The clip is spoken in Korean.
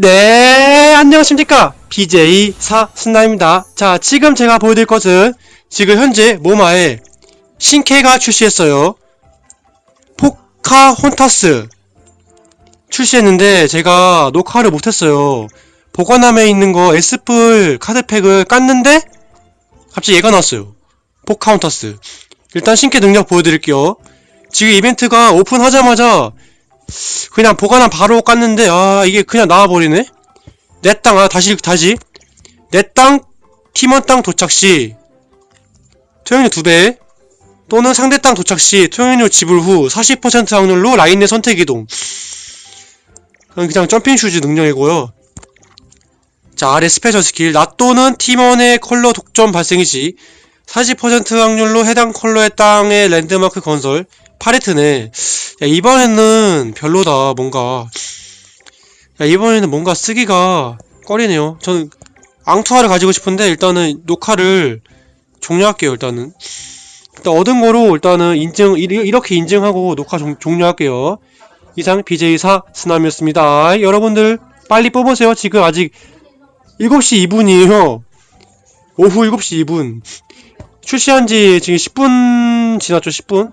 네, 안녕하십니까. BJ 사순나입니다. 자, 지금 제가 보여드릴 것은 지금 현재 모마에 신캐가 출시했어요. 포카혼타스 출시했는데 제가 녹화를 못했어요. 보관함에 있는 거 에스플 카드팩을 깠는데 갑자기 얘가 나왔어요. 포카혼타스. 일단 신캐 능력 보여드릴게요. 지금 이벤트가 오픈하자마자 그냥 보관함 바로 깠는데 아 이게 그냥 나와버리네? 내 땅 아 다시 다시. 내 땅 팀원 땅 도착 시. 토용료 2배. 또는 상대 땅 도착 시. 토용료 지불 후 40% 확률로 라인 내 선택 이동. 그건 그냥 점핑 슈즈 능력이고요. 자 아래 스페셜 스킬. 나 또는 팀원의 컬러 독점 발생이 시 40% 확률로 해당 컬러의 땅의 랜드마크 건설. 파레트 네 야, 이번에는 별로다, 뭔가. 야, 이번에는 뭔가 쓰기가 꺼리네요. 저는 앙투아를 가지고 싶은데, 일단은 녹화를 종료할게요, 일단은. 일단 얻은 거로 일단은 인증, 이- 이렇게 인증하고 녹화 종, 종료할게요. 이상 BJ4 스남이었습니다. 여러분들, 빨리 뽑으세요. 지금 아직 7시 2분이에요. 오후 7시 2분. 출시한 지 지금 10분 지났죠, 10분?